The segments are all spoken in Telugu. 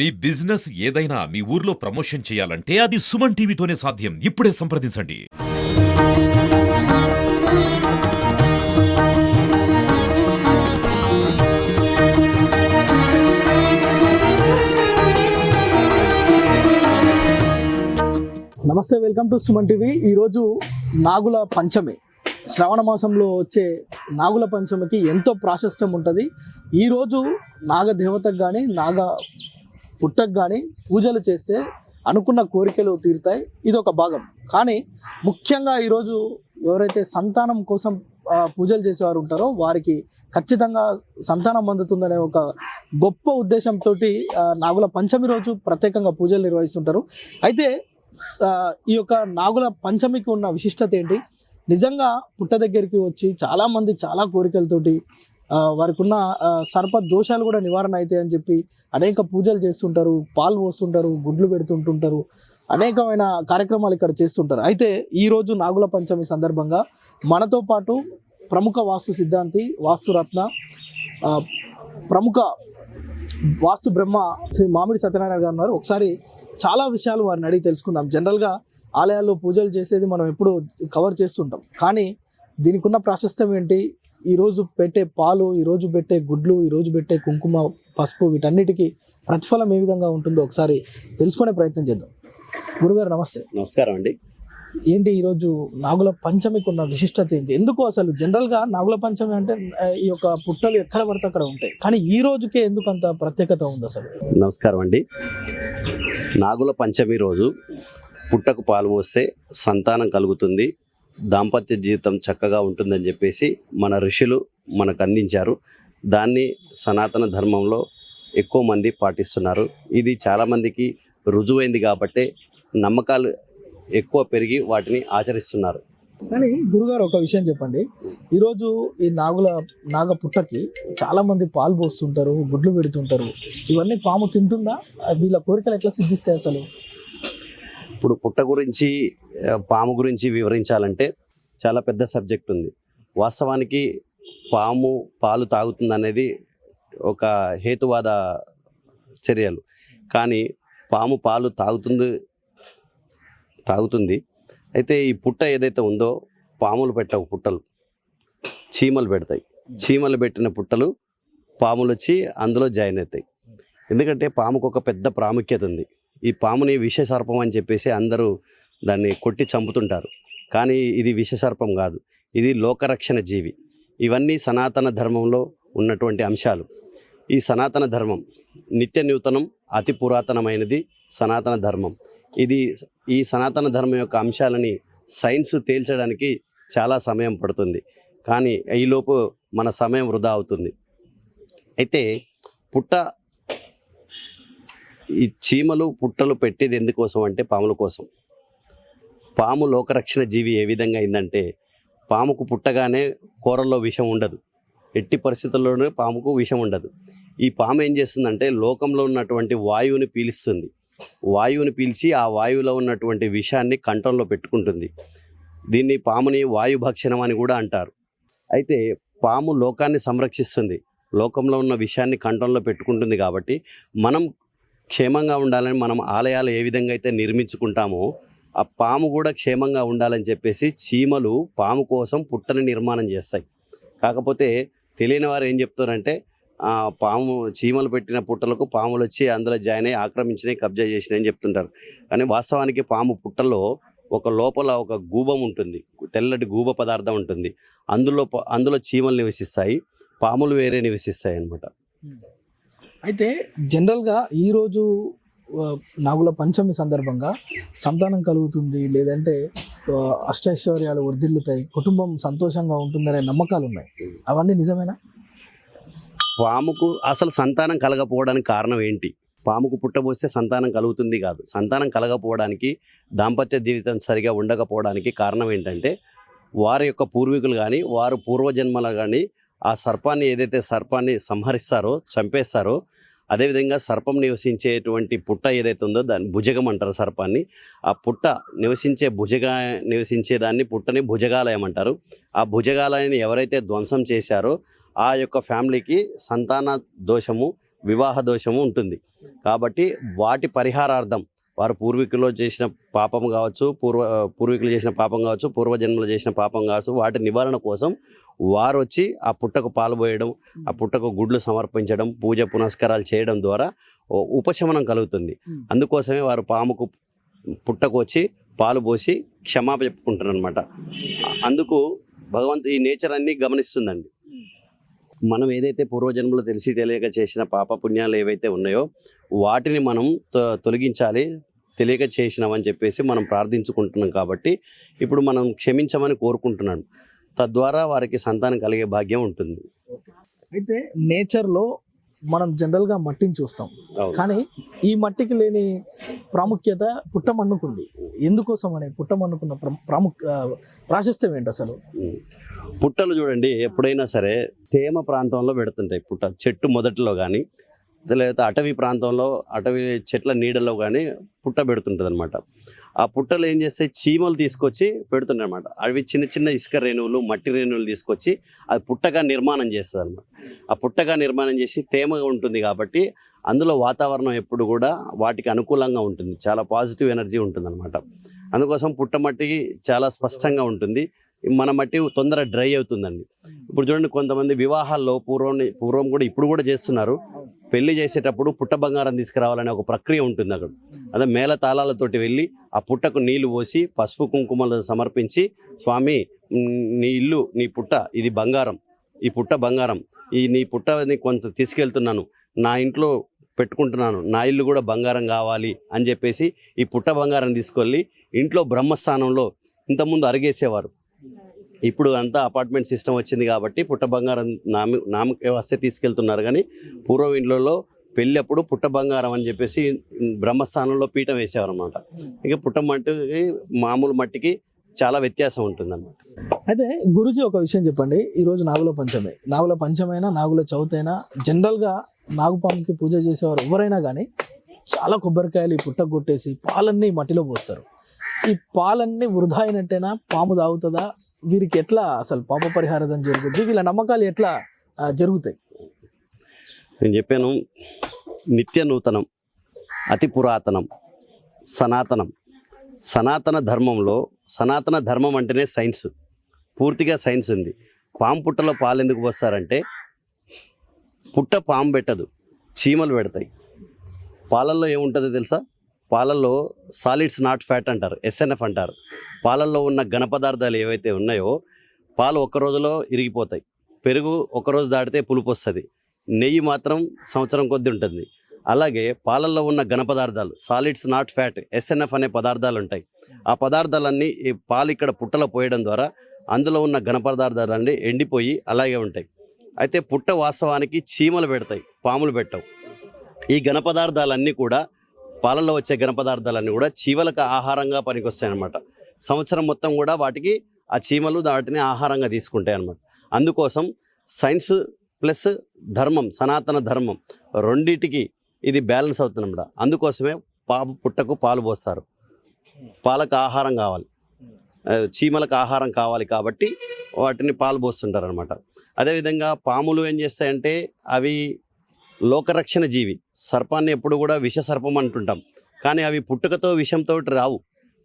మీ బిజినెస్ ఏదైనా మీ ఊర్లో ప్రమోషన్ చేయాలంటే అది సుమన్ టీవీతోనే సాధ్యం. ఇప్పుడే సంప్రదించండి. నమస్తే వెల్కమ్ టు సుమన్ టీవీ. ఈరోజు నాగుల పంచమి. శ్రావణ మాసంలో వచ్చే నాగుల పంచమికి ఎంతో ప్రాశస్త్యం ఉంటుంది. ఈరోజు నాగ దేవతకు కానీ నాగ పుట్టకు కానీ పూజలు చేస్తే అనుకున్న కోరికలు తీరుతాయి. ఇది ఒక భాగం. కానీ ముఖ్యంగా ఈరోజు ఎవరైతే సంతానం కోసం పూజలు చేసేవారు ఉంటారో వారికి ఖచ్చితంగా సంతానం అందుతుందనే ఒక గొప్ప ఉద్దేశంతో నాగుల పంచమి రోజు ప్రత్యేకంగా పూజలు నిర్వహిస్తుంటారు. అయితే ఈ యొక్క నాగుల పంచమికి ఉన్న విశిష్టత ఏంటి? నిజంగా పుట్ట దగ్గరికి వచ్చి చాలామంది చాలా కోరికలతోటి వారికి ఉన్న సర్ప దోషాలు కూడా నివారణ అవుతాయి అని చెప్పి అనేక పూజలు చేస్తుంటారు పాలు పోస్తుంటారు గుడ్లు పెడుతుంటుంటారు అనేకమైన కార్యక్రమాలు ఇక్కడ చేస్తుంటారు. అయితే ఈరోజు నాగుల పంచమి సందర్భంగా మనతో పాటు ప్రముఖ వాస్తు సిద్ధాంతి వాస్తురత్న ప్రముఖ వాస్తు బ్రహ్మ శ్రీ మామిడి సత్యనారాయణ గారు ఉన్నారు. ఒకసారి చాలా విషయాలు వారిని అడిగి తెలుసుకుందాం. జనరల్గా ఆలయాల్లో పూజలు చేసేది మనం ఎప్పుడు కవర్ చేస్తుంటాం. కానీ దీనికి ఉన్న ప్రాశస్త్యం ఏంటి? ఈరోజు పెట్టే పాలు ఈరోజు పెట్టే గుడ్లు ఈరోజు పెట్టే కుంకుమ పసుపు వీటన్నిటికీ ప్రతిఫలం ఏ విధంగా ఉంటుందో ఒకసారి తెలుసుకునే ప్రయత్నం చేద్దాం. గురుగారు నమస్తే. నమస్కారం అండి. ఏంటి ఈరోజు నాగుల పంచమికి ఉన్న విశిష్టత ఏంటి? ఎందుకు అసలు జనరల్గా నాగుల పంచమి అంటే ఈ యొక్క పుట్టలు ఎక్కడ పడితే అక్కడ ఉంటాయి. కానీ ఈ రోజుకే ఎందుకు అంత ప్రత్యేకత ఉంది అసలు? నమస్కారం అండి. నాగుల పంచమి రోజు పుట్టకు పాలు పోస్తే సంతానం కలుగుతుంది. దాంపత్య జీవితం చక్కగా ఉంటుందని చెప్పేసి మన ఋషులు మనకు అందించారు. దాన్ని సనాతన ధర్మంలో ఎక్కువ మంది పాటిస్తున్నారు. ఇది చాలామందికి రుజువైంది కాబట్టే నమ్మకాలు ఎక్కువ పెరిగి వాటిని ఆచరిస్తున్నారు. కానీ గురుగారు ఒక విషయం చెప్పండి. ఈరోజు ఈ నాగుల నాగ పుట్టకి చాలామంది పాలు పోస్తుంటారు గుడ్లు పెడుతుంటారు. ఇవన్నీ పాము తింటుందా? వీళ్ళ కోరికలు ఎట్లా సిద్ధిస్తాయి అసలు? ఇప్పుడు పుట్ట గురించి పాము గురించి వివరించాలంటే చాలా పెద్ద సబ్జెక్ట్ ఉంది. వాస్తవానికి పాము పాలు తాగుతుంది అనేది ఒక హేతువాద చర్యలు. కానీ పాము పాలు తాగుతుంది తాగుతుంది. అయితే ఈ పుట్ట ఏదైతే ఉందో పాములు పెట్టవు పుట్టలు. చీమలు పెడతాయి. చీమలు పెట్టిన పుట్టలు పాములు వచ్చి అందులో జాయిన్ అవుతాయి. ఎందుకంటే పాముకు ఒక పెద్ద ప్రాముఖ్యత ఉంది. ఈ పాముని విష సర్పం అని చెప్పేసి అందరూ దాన్ని కొట్టి చంపుతుంటారు. కానీ ఇది విష సర్పం కాదు. ఇది లోకరక్షణ జీవి. ఇవన్నీ సనాతన ధర్మంలో ఉన్నటువంటి అంశాలు. ఈ సనాతన ధర్మం నిత్య నూతనం అతి పురాతనమైనది సనాతన ధర్మం. ఇది ఈ సనాతన ధర్మం యొక్క అంశాలని సైన్స్ తేల్చడానికి చాలా సమయం పడుతుంది. కానీ ఈలోపు మన సమయం వృధా అవుతుంది. అయితే పుట్ట ఈ చీమలు పుట్టలు పెట్టేది ఎందుకోసం అంటే పాముల కోసం. పాము లోకరక్షణ జీవి ఏ విధంగా అయిందంటే పాముకు పుట్టగానే కూరల్లో విషం ఉండదు. ఎట్టి పరిస్థితుల్లోనే పాముకు విషం ఉండదు. ఈ పాము ఏం చేస్తుందంటే లోకంలో ఉన్నటువంటి వాయువుని పీలుస్తుంది. వాయువుని పీల్చి ఆ వాయువులో ఉన్నటువంటి విషాన్ని కంఠంలో పెట్టుకుంటుంది. దీన్ని పాముని వాయుభక్షణం అని కూడా అంటారు. అయితే పాము లోకాన్ని సంరక్షిస్తుంది. లోకంలో ఉన్న విషయాన్ని కంఠంలో పెట్టుకుంటుంది కాబట్టి మనం క్షేమంగా ఉండాలని మనం ఆలయాలు ఏ విధంగా అయితే నిర్మించుకుంటామో ఆ పాము కూడా క్షేమంగా ఉండాలని చెప్పేసి చీమలు పాము కోసం పుట్టని నిర్మాణం చేస్తాయి. కాకపోతే తెలియని వారు ఏం చెప్తారంటే పాము చీమలు పెట్టిన పుట్టలకు పాములు వచ్చి అందులో జాయిన్ అయ్యి ఆక్రమించినాయి కబ్జా చేసినాయి అని చెప్తుంటారు. కానీ వాస్తవానికి పాము పుట్టలో ఒక లోపల ఒక గూబం ఉంటుంది. తెల్లటి గూబ పదార్థం ఉంటుంది. అందులో ప- అందులో చీమలు నివసిస్తాయి. పాములు వేరే నివసిస్తాయి అన్నమాట. అయితే జనరల్గా ఈరోజు నాగుల పంచమి సందర్భంగా సంతానం కలుగుతుంది లేదంటే అష్టైశ్వర్యాలు వర్ధిల్లుతాయి కుటుంబం సంతోషంగా ఉంటుందనే నమ్మకాలు ఉన్నాయి అవన్నీ నిజమేనా? పాముకు అసలు సంతానం కలగపోవడానికి కారణం ఏంటి? పాముకు పుట్టబోస్తే సంతానం కలుగుతుంది కాదు. సంతానం కలగపోవడానికి దాంపత్య జీవితం సరిగా ఉండకపోవడానికి కారణం ఏంటంటే వారి యొక్క పూర్వీకులు కానీ వారు పూర్వజన్మలు కానీ ఆ సర్పాన్ని ఏదైతే సర్పాన్ని సంహరిస్తారో చంపేస్తారో అదేవిధంగా సర్పం నివసించేటువంటి పుట్ట ఏదైతే ఉందో దాన్ని భుజగం అంటారు సర్పాన్ని. ఆ పుట్ట నివసించే భుజగా నివసించే దాన్ని పుట్టని భుజగాలయం అంటారు. ఆ భుజగాలయాన్ని ఎవరైతే ధ్వంసం చేశారో ఆ యొక్క ఫ్యామిలీకి సంతాన దోషము వివాహ దోషము ఉంటుంది. కాబట్టి వాటి పరిహారార్థం వారు పూర్వీకులు చేసిన పాపం కావచ్చు పూర్వ పూర్వీకులు చేసిన పాపం కావచ్చు పూర్వజన్మలు చేసిన పాపం కావచ్చు వాటి నివారణ కోసం వారు వచ్చి ఆ పుట్టకు పాలు పోయడం ఆ పుట్టకు గుడ్లు సమర్పించడం పూజ పునస్కారాలు చేయడం ద్వారా ఉపశమనం కలుగుతుంది. అందుకోసమే వారు పాముకు పుట్టకు వచ్చి పాలు పోసి క్షమాప చెప్పుకుంటారు అనమాట అందుకు భగవంతు ఈ నేచర్ అన్ని గమనిస్తుందండి. మనం ఏదైతే పూర్వజన్మలో తెలిసి తెలియక చేసిన పాప పుణ్యాలు ఏవైతే ఉన్నాయో వాటిని మనం తొ- తొలగించాలి తెలియక చేసినామని చెప్పేసి మనం ప్రార్థించుకుంటున్నాం కాబట్టి ఇప్పుడు మనం క్షమించమని కోరుకుంటున్నాం తద్వారా వారికి సంతానం కలిగే భాగ్యం ఉంటుంది. అయితే నేచర్లో మనం జనరల్గా మట్టిని చూస్తాం. కానీ ఈ మట్టికి లేని ప్రాముఖ్యత పుట్టమన్నుకుంది. ఎందుకోసం అని పుట్టమన్నుకున్న ప్ర- ప్రాముఖ్య ప్రాశస్త్యం ఏంటి అసలు. పుట్టలు చూడండి ఎప్పుడైనా సరే తేమ ప్రాంతంలో పెడుతుంటాయి పుట్ట చెట్టు మొదట్లో కానీ లేకపోతే అటవీ ప్రాంతంలో అటవీ చెట్ల నీడలో కానీ పుట్ట పెడుతుంటుంది అనమాట ఆ పుట్టలు ఏం చేస్తాయి? చీమలు తీసుకొచ్చి పెడుతుంటాయి అనమాట అవి చిన్న చిన్న ఇసుక రేణువులు మట్టి రేణువులు తీసుకొచ్చి అది పుట్టగా నిర్మాణం చేస్తుంది అనమాట ఆ పుట్టగా నిర్మాణం చేసి తేమగా ఉంటుంది కాబట్టి అందులో వాతావరణం ఎప్పుడు కూడా వాటికి అనుకూలంగా ఉంటుంది. చాలా పాజిటివ్ ఎనర్జీ ఉంటుంది అనమాట అందుకోసం పుట్టమట్టి చాలా స్పష్టంగా ఉంటుంది. మన మట్టి తొందర డ్రై అవుతుందండి. ఇప్పుడు చూడండి కొంతమంది వివాహాల్లో పూర్వం పూర్వం కూడా ఇప్పుడు కూడా చేస్తున్నారు. పెళ్ళి చేసేటప్పుడు పుట్ట బంగారం తీసుకురావాలనే ఒక ప్రక్రియ ఉంటుంది అక్కడ. అదే మేళ తాళాలతోటి వెళ్ళి ఆ పుట్టకు నీళ్ళు పోసి పసుపు కుంకుమలు సమర్పించి స్వామి నీ ఇల్లు నీ పుట్ట ఇది బంగారం. ఈ పుట్ట బంగారం. ఈ నీ పుట్టని కొంత తీసుకెళ్తున్నాను. నా ఇంట్లో పెట్టుకుంటున్నాను. నా ఇల్లు కూడా బంగారం కావాలి అని చెప్పేసి ఈ పుట్ట బంగారం తీసుకెళ్ళి ఇంట్లో బ్రహ్మస్థానంలో ఇంతకుముందు అరిగేసేవారు. ఇప్పుడు అంతా అపార్ట్మెంట్ సిస్టమ్ వచ్చింది కాబట్టి పుట్ట బంగారం నామి నామకే వస్తే తీసుకెళ్తున్నారు. కానీ పూర్వం ఇండ్లలో పెళ్ళి అప్పుడు పుట్ట బంగారం అని చెప్పేసి బ్రహ్మస్థానంలో పీఠం వేసేవారు అనమాట ఇక పుట్ట మట్టికి మామూలు మట్టికి చాలా వ్యత్యాసం ఉంటుందన్నమాట. అయితే గురుజీ ఒక విషయం చెప్పండి. ఈరోజు నాగుల పంచమి. నాగుల పంచమైనా నాగుల చవితైనా జనరల్గా నాగుపాముకి పూజ చేసేవారు ఎవరైనా కానీ చాలా కొబ్బరికాయలు ఈ పుట్ట కొట్టేసి పాలన్నీ మట్టిలో పోస్తారు. ఈ పాలన్నీ వృధా అయినట్టేనా? పాము తాగుతుందా వీరికి ఎట్లా అసలు పాప పరిహారం జరుగుతుంది వీళ్ళ నమ్మకాలు ఎట్లా జరుగుతాయి? నేను చెప్పాను నిత్య నూతనం అతి పురాతనం సనాతనం. సనాతన ధర్మంలో సనాతన ధర్మం అంటేనే సైన్స్ పూర్తిగా సైన్స్ ఉంది. పాము పుట్టలో పాలు ఎందుకు పోస్తారంటే పుట్ట పాము పెట్టదు చీమలు పెడతాయి. పాలల్లో ఏముంటుందో తెలుసా? పాలల్లో సాలిడ్స్ నాట్ ఫ్యాట్ అంటారు ఎస్ఎన్ఎఫ్ అంటారు. పాలల్లో ఉన్న ఘన పదార్థాలు ఏవైతే ఉన్నాయో పాలు ఒక్క రోజులో ఇరిగిపోతాయి. పెరుగు ఒకరోజు దాటితే పులుపు వస్తుంది. నెయ్యి మాత్రం సంవత్సరం కొద్ది ఉంటుంది. అలాగే పాలల్లో ఉన్న ఘన పదార్థాలు సాలిడ్స్ నాట్ ఫ్యాట్ ఎస్ఎన్ఎఫ్ అనే పదార్థాలు ఉంటాయి. ఆ పదార్థాలన్నీ ఈ పాలు ఇక్కడ పుట్టలో పోయడం ద్వారా అందులో ఉన్న ఘన పదార్థాలన్నీ ఎండిపోయి అలాగే ఉంటాయి. అయితే పుట్ట వాస్తవానికి చీమలు పెడతాయి పాములు పెట్టవు. ఈ ఘన పదార్థాలన్నీ కూడా పాలల్లో వచ్చే ఘన పదార్థాలన్నీ కూడా చీమలకు ఆహారంగా పనికొస్తాయి అనమాట సంవత్సరం మొత్తం కూడా వాటికి ఆ చీమలు వాటిని ఆహారంగా తీసుకుంటాయి అన్నమాట అందుకోసం సైన్స్ ప్లస్ ధర్మం సనాతన ధర్మం రెండిటికి ఇది బ్యాలెన్స్ అవుతుందన్నమాట. అందుకోసమే పాపు పుట్టకు పాలు పోస్తారు. పాలకు ఆహారం కావాలి. చీమలకు ఆహారం కావాలి కాబట్టి వాటిని పాలు పోస్తుంటారు అనమాట అదేవిధంగా పాములు ఏం చేస్తాయంటే అవి లోకరక్షణ జీవి. సర్పాన్ని ఎప్పుడు కూడా విష సర్పం అంటుంటాం. కానీ అవి పుట్టుకతో విషంతో రావు.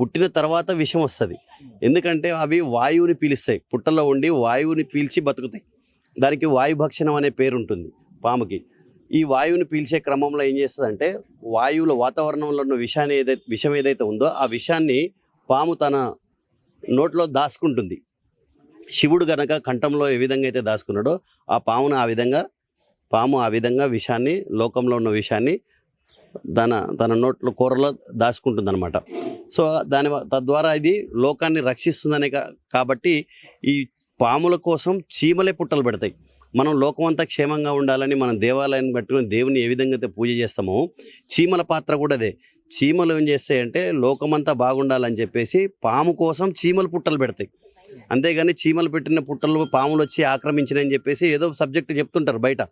పుట్టిన తర్వాత విషం వస్తుంది. ఎందుకంటే అవి వాయువుని పీలుస్తాయి. పుట్టలో ఉండి వాయువుని పీల్చి బతుకుతాయి. దానికి వాయుభక్షణం అనే పేరు ఉంటుంది పాముకి. ఈ వాయువుని పీల్చే క్రమంలో ఏం చేస్తుందంటే వాయువులో వాతావరణంలో ఉన్న విషాన్ని ఏదైతే విషం ఏదైతే ఉందో ఆ విషాన్ని పాము తన నోట్లో దాచుకుంటుంది. శివుడు గనక కంఠంలో ఏ విధంగా అయితే దాచుకున్నాడో ఆ పామును ఆ విధంగా పాము ఆ విధంగా విషాన్ని లోకంలో ఉన్న విషాన్ని తన తన నోట్లో కూరలో దాచుకుంటుంది అనమాట సో దాని తద్వారా ఇది లోకాన్ని రక్షిస్తుందనే కా- కాబట్టి ఈ పాముల కోసం చీమలే పుట్టలు పెడతాయి. మనం లోకం అంతా క్షేమంగా ఉండాలని మనం దేవాలయాన్ని పెట్టుకుని దేవుని ఏ విధంగా అయితే పూజ చేస్తామో చీమల పాత్ర కూడా అదే. చీమలు ఏం చేస్తాయంటే లోకమంతా బాగుండాలని చెప్పేసి పాము కోసం చీమలు పుట్టలు పెడతాయి. అంతేగాని చీమలు పెట్టిన పుట్టలు పాములు వచ్చి ఆక్రమించినని చెప్పేసి ఏదో సబ్జెక్ట్ చెప్తుంటారు బయట.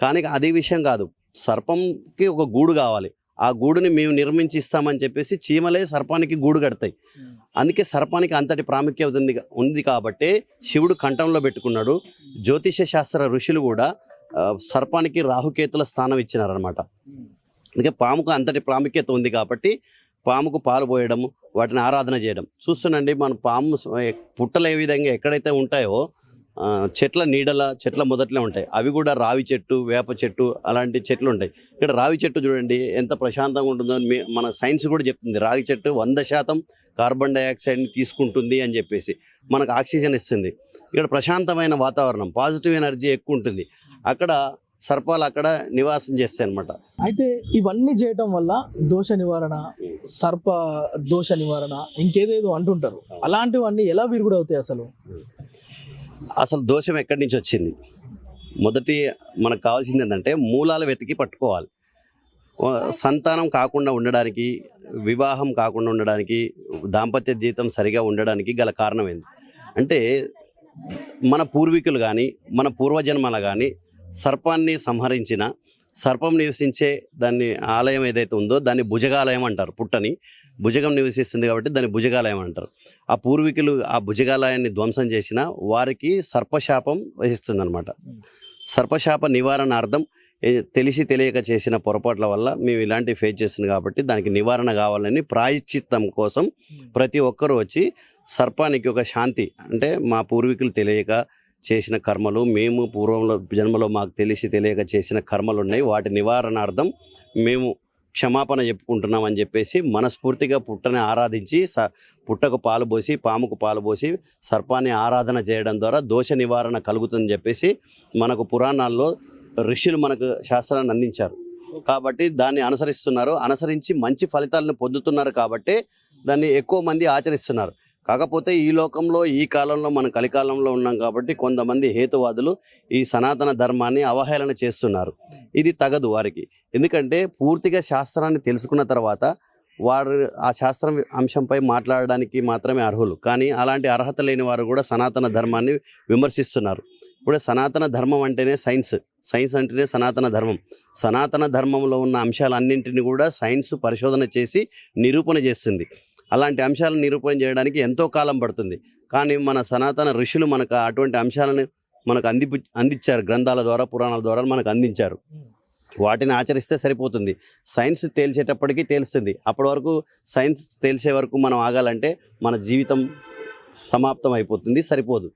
కానీ అదే విషయం కాదు. సర్పంకి ఒక గూడు కావాలి. ఆ గూడుని మేము నిర్మించి ఇస్తామని చెప్పేసి చీమలే సర్పానికి గూడు కడతాయి. అందుకే సర్పానికి అంతటి ప్రాముఖ్యత ఉంది ఉంది కాబట్టే శివుడు కంఠంలో పెట్టుకున్నాడు. జ్యోతిష శాస్త్ర ఋషులు కూడా సర్పానికి రాహుకేతుల స్థానం ఇచ్చినారనమాట అందుకే పాముకు అంతటి ప్రాముఖ్యత ఉంది కాబట్టి పాముకు పాలు పోయడం వాటిని ఆరాధన చేయడం. చూస్తుండండి మన పాము పుట్టలు ఏ విధంగా ఎక్కడైతే ఉంటాయో చెట్ల నీడల చెట్ల మొదట్లో ఉంటాయి. అవి కూడా రావి చెట్టు వేప చెట్టు అలాంటి చెట్లు ఉంటాయి. ఇక్కడ రావి చెట్టు చూడండి ఎంత ప్రశాంతంగా ఉంటుందో మన సైన్స్ కూడా చెప్తుంది. రావి చెట్టు వంద శాతం కార్బన్ డైఆక్సైడ్ని తీసుకుంటుంది అని చెప్పేసి మనకు ఆక్సిజన్ ఇస్తుంది. ఇక్కడ ప్రశాంతమైన వాతావరణం పాజిటివ్ ఎనర్జీ ఎక్కువ ఉంటుంది. అక్కడ సర్పాలు అక్కడ నివాసం చేస్తాయి అనమాట అయితే ఇవన్నీ చేయటం వల్ల దోష నివారణ సర్ప దోష నివారణ ఇంకేదేదో అంటుంటారు. అలాంటివన్నీ ఎలా విరుగుడవుతాయి అసలు? అసలు దోషం ఎక్కడి నుంచి వచ్చింది? మొదటి మనకు కావాల్సింది ఏంటంటే మూలాలు వెతికి పట్టుకోవాలి. సంతానం కాకుండా ఉండడానికి వివాహం కాకుండా ఉండడానికి దాంపత్య జీవితం సరిగా ఉండడానికి గల కారణం ఏంది? అంటే మన పూర్వీకులు కానీ మన పూర్వజన్మల కానీ సర్పాన్ని సంహరించిన సర్పం నివసించే దాన్ని ఆలయం ఏదైతే ఉందో దాన్ని భుజగాలయం అంటారు పుట్టని. భుజగం నివసిస్తుంది కాబట్టి దాన్ని భుజగాలయం అంటారు. ఆ పూర్వీకులు ఆ భుజగాలయాన్ని ధ్వంసం చేసిన వారికి సర్పశాపం వహిస్తుంది అనమాట సర్పశాప నివారణార్థం తెలిసి తెలియక చేసిన పొరపాట్ల వల్ల మేము ఇలాంటి ఫేస్ చేస్తుంది కాబట్టి దానికి నివారణ కావాలని ప్రాయశ్చిత్తం కోసం ప్రతి ఒక్కరూ వచ్చి సర్పానికి ఒక శాంతి అంటే మా పూర్వీకులు తెలియక చేసిన కర్మలు మేము పూర్వంలో జన్మలో మాకు తెలిసి తెలియక చేసిన కర్మలు ఉన్నాయి. వాటి నివారణార్థం మేము క్షమాపణ చెప్పుకుంటున్నాం అని చెప్పేసి మనస్ఫూర్తిగా పుట్టని ఆరాధించి స పుట్టకు పాలు పోసి పాముకు పాలు పోసి సర్పాన్ని ఆరాధన చేయడం ద్వారా దోష నివారణ కలుగుతుందని చెప్పేసి మనకు పురాణాల్లో ఋషులు మనకు శాస్త్రాన్ని అందించారు. కాబట్టి దాన్ని అనుసరిస్తున్నారు. అనుసరించి మంచి ఫలితాలను పొందుతున్నారు కాబట్టి దాన్ని ఎక్కువ మంది ఆచరిస్తున్నారు. కాకపోతే ఈ లోకంలో ఈ కాలంలో మనం కలికాలంలో ఉన్నాం కాబట్టి కొంతమంది హేతువాదులు ఈ సనాతన ధర్మాన్ని అవహేళన చేస్తున్నారు. ఇది తగదు వారికి. ఎందుకంటే పూర్తిగా శాస్త్రాన్ని తెలుసుకున్న తర్వాత వారు ఆ శాస్త్రం అంశంపై మాట్లాడడానికి మాత్రమే అర్హులు. కానీ అలాంటి అర్హత లేని వారు కూడా సనాతన ధర్మాన్ని విమర్శిస్తున్నారు. ఇప్పుడు సనాతన ధర్మం అంటేనే సైన్స్. సైన్స్ అంటేనే సనాతన ధర్మం. సనాతన ధర్మంలో ఉన్న అంశాలన్నింటినీ కూడా సైన్స్ పరిశోధన చేసి నిరూపణ చేస్తుంది. అలాంటి అంశాలను నిరూపణ చేయడానికి ఎంతో కాలం పడుతుంది. కానీ మన సనాతన ఋషులు మనకు అటువంటి అంశాలను మనకు అంది అందించారు. గ్రంథాల ద్వారా పురాణాల ద్వారా మనకు అందించారు. వాటిని ఆచరిస్తే సరిపోతుంది. సైన్స్ తేల్చేటప్పటికీ తేలుస్తుంది. అప్పటి వరకు సైన్స్ తేల్చే వరకు మనం ఆగాలంటే మన జీవితం సమాప్తం అయిపోతుంది సరిపోదు.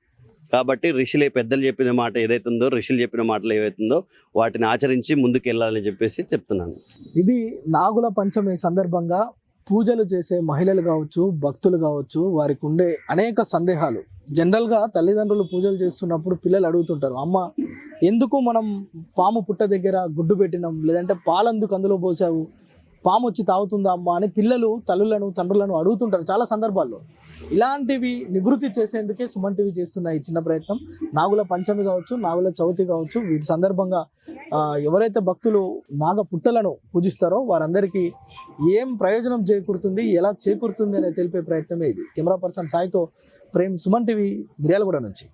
కాబట్టి ఋషులే పెద్దలు చెప్పిన మాట ఏదైతుందో ఋషులు చెప్పిన మాటలు ఏవైతుందో వాటిని ఆచరించి ముందుకు వెళ్ళాలని చెప్పేసి చెప్తున్నాను. ఇది నాగుల పంచమి సందర్భంగా పూజలు చేసే మహిళలు కావచ్చు భక్తులు కావచ్చు వారికి ఉండే అనేక సందేహాలు. జనరల్గా తల్లిదండ్రులు పూజలు చేస్తున్నప్పుడు పిల్లలు అడుగుతుంటారు అమ్మ ఎందుకు మనం పాము పుట్ట దగ్గర గుడ్డు పెట్టినాం? లేదంటే పాలందుకు అందులో పోసావు? పాము వచ్చి తాగుతుందా అమ్మ అని పిల్లలు తల్లులను తండ్రులను అడుగుతుంటారు చాలా సందర్భాల్లో. ఇలాంటివి నివృత్తి చేసేందుకే సుమన్ టీవీ చేస్తున్న ఈ చిన్న ప్రయత్నం. నాగుల పంచమి కావచ్చు నాగుల చవితి కావచ్చు వీటి సందర్భంగా ఎవరైతే భక్తులు నాగ పుట్టలను పూజిస్తారో వారందరికీ ఏం ప్రయోజనం చేకూరుతుంది ఎలా చేకూరుతుంది అనేది తెలిపే ప్రయత్నమే ఇది. కెమెరా పర్సన్ సాయితో ప్రేమ్ సుమన్ టీవీ మిర్యాలగూడ నుంచి.